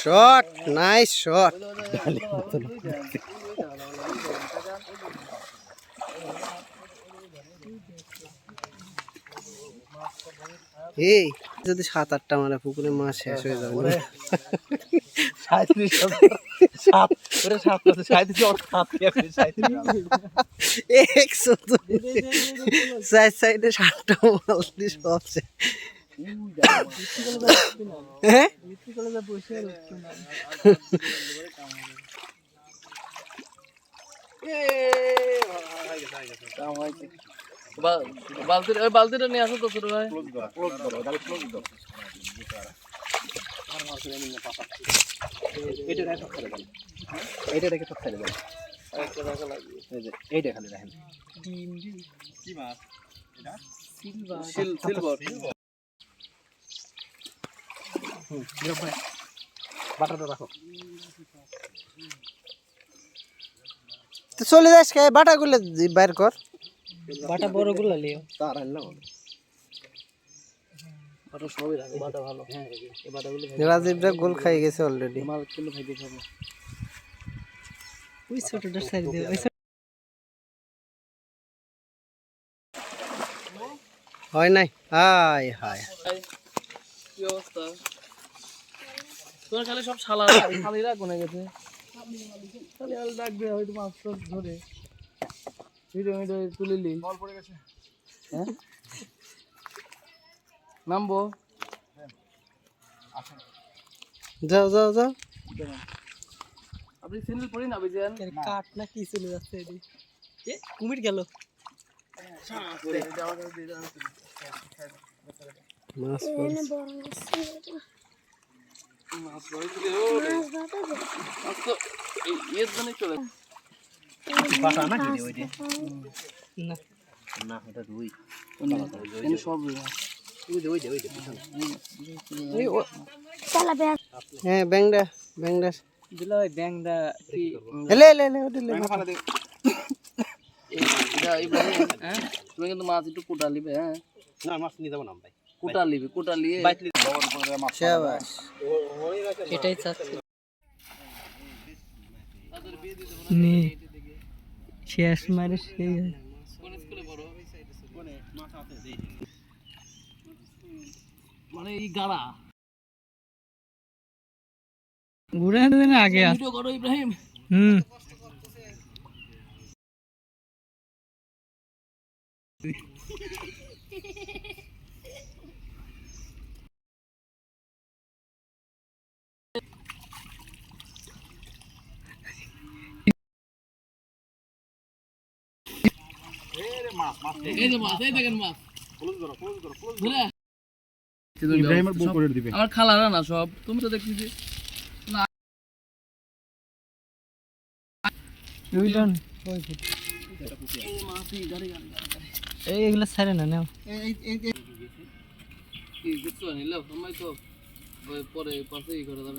Shot nice shot এই যদি সাত আটটা মারে পুকুরে মাছ শেষ হয়ে যাবে একশো সাইড সাইডে সাতটা মাল দিয়ে সব। হ্যাঁ বালতির ওই বালতিটা নিয়ে আসো তো ছোট ভাই এইটা রেখে ছেড়ে দেন এইটা রেখে সব ছেড়ে দেন এই যে সিল সিলভার বাটাটা রাখো। তো চলে যাস কে বাটা গুলো বাইর কর। বাটা বড়গুলো লিও। তার আনলাম বাটা সবই রাখো বাটা ভালো। হ্যাঁ এই বাটাগুলো রাজীবরা গোল খাই গেছে অলরেডি মাল কিলো ভাই দিতে ওই ছোটটা সাইড দিয়ে ওই হয় নাই? হাই হাই কি অবস্থা। তোর খালি সব শালা শালিরা কোনে গেছে খালি আল ডাকবে হয়তো মাছ টাছ ধরে। ভিডিও ভিডিও তুলিলি বল পড়ে গেছে। হ্যাঁ? নামবো? যাও যাও যাও। আপনি সিন্ডেল পড়ি না বিজেন কাঠ না কি চলে যাচ্ছে এদি এ কুমির গেল। মাছ পড়ছে। মাছ ধরে বাটা না না এটা রুই এখানে সব রুই মাছ। ওই যে ওই যে ওই যে হ্যাঁ ব্যাংডা ব্যাংডা। দিলা ওই ব্যাংদা কি এলে এলে এলে ওটা লে। এই ইব্রাহিম হ্যাঁ? তুমি কিন্তু মাছ একটু কুটা লিবে হ্যাঁ না মাছ নিয়ে যাব না ভাই কুটা লিবে কুটা লিয়ে এটাই চাচ্ছি। নে শেষ মারে সেই কোন স্কুলে পড়ো মানে এই গাড়া। ঘুরে দিন আগে ভিডিও করো ইব্রাহিম। হুম। এই যে মাছ এই দেখেন মাছ। ইব্রাহিমের বউ করে দিবে। আমার খালারা না সব। তুমি তো দেখছি এই এগুলো ছাড়ে না নাও। নিল? সময় তো পরে পাশে ই করে যাবে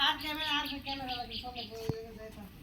આ કેમેરા આ કેમેરા લગી છોકરો